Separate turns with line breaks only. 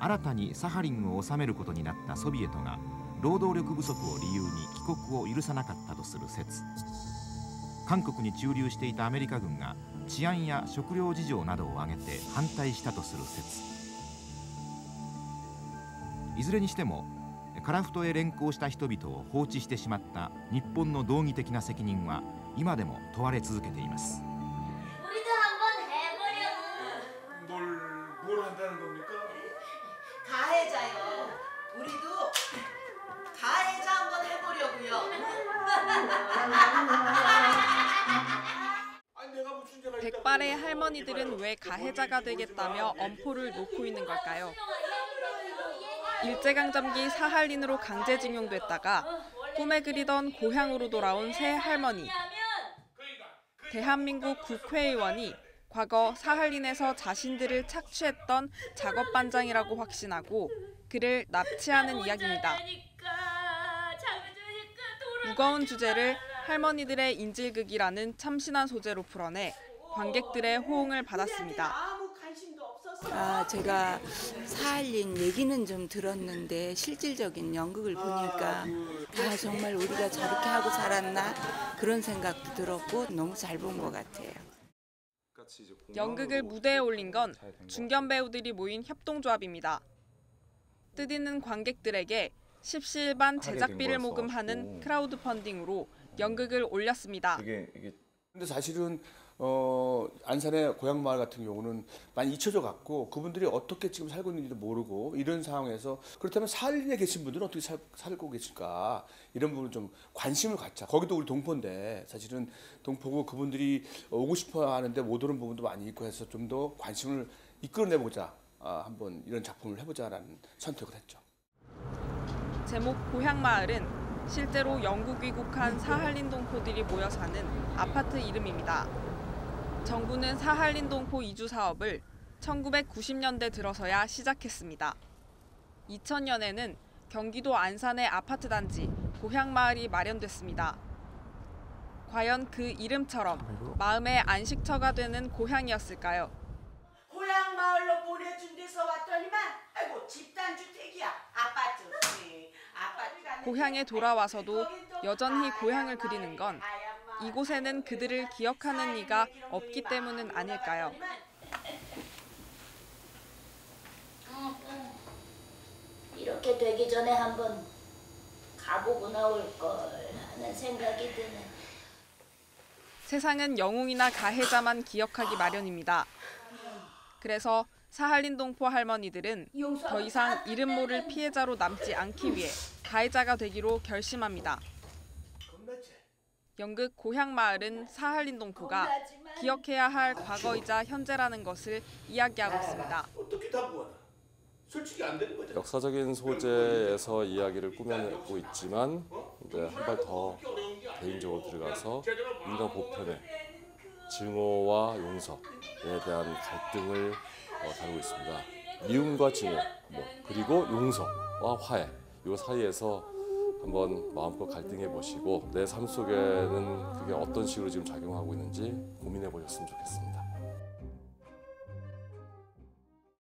新たにサハリンを治めることになったソビエトが労働力不足を理由に帰国を許さなかったとする説。韓国に駐留していたアメリカ軍が治安や食料事情などを挙げて反対したとする説。いずれにしても樺太へ連行した人々を放置してしまった日本の道義的な責任は今でも問われ続けています。
백발의 할머니들은 왜 가해자가 되겠다며 엄포를 놓고 있는 걸까요? 일제강점기 사할린으로 강제징용됐다가 꿈에 그리던 고향으로 돌아온 새 할머니. 대한민국 국회의원이 과거 사할린에서 자신들을 착취했던 작업반장이라고 확신하고 그를 납치하는 이야기입니다. 무거운 주제를 할머니들의 인질극이라는 참신한 소재로 풀어내 관객들의 호응을 받았습니다.
아,
제가 사할린 얘기는 좀 들었는데 실질적인 연극을 보니까 다 정말 우리가 저렇게 하고 살았나 그런 생각도 들었고 너무 잘 본 것 같아요.
연극을 무대에 올린 건 중견 배우들이 모인 협동조합입니다. 뜻있는 관객들에게 십시일반 제작비를 모금하는 크라우드 펀딩으로 연극을 올렸습니다.
이게 이게 근데 사실은 어 안산의 고향 마을 같은 경우는 많이 잊혀져 갔고 그분들이 어떻게 지금 살고 있는지도 모르고 이런 상황에서 그렇다면 살인에 계신 분들은 어떻게 살, 살고 계실까? 이런 부분 좀 관심을 갖자. 거기도 우리 동포인데 사실은 동포고 그분들이 오고 싶어 하는데 못 오는 부분도 많이 있고 해서 좀 더 관심을 이끌어내보자. 아, 한번 이런 작품을 해보자라는 선택을 했죠.
제목 고향마을은 실제로 영국 귀국한 사할린 동포들이 모여 사는 아파트 이름입니다. 정부는 사할린 동포 이주 사업을 1990년대 들어서야 시작했습니다. 2000년에는 경기도 안산의 아파트 단지 고향마을이 마련됐습니다. 과연 그 이름처럼 마음의 안식처가 되는 고향이었을까요?
고향 마을로 보내준 데서 왔더니만 아이고 집단 주택이야. 아파트.
고향에 돌아와서도 여전히 고향을 그리는 건. 이곳에는 그들을 기억하는 이가 없기 때문은 아닐까요?
이렇게 되기 전에 한번 가보고 나올 걸 하는 생각이 드네.
세상은 영웅이나 가해자만 기억하기 마련입니다. 그래서 사할린 동포 할머니들은 더 이상 이름 모를 피해자로 남지 않기 위해 가해자가 되기로 결심합니다. 연극 고향 마을은 사할린 동포가 기억해야 할 과거이자 현재라는 것을 이야기하고 있습니다.
어떻게 다 구하나 솔직히 안 되는 거잖아
역사적인 소재에서 이야기를 꾸며내고 있지만 이제 한 발 더 개인적으로 들어가서 인간 보편의 증오와 용서에 대한 갈등을 어, 다루고 있습니다. 미움과 증오, 뭐, 그리고 용서와 화해 이 사이에서 한번 마음껏 갈등해 보시고 내 삶 속에는 그게 어떤 식으로 지금 작용하고 있는지 고민해 보셨으면 좋겠습니다.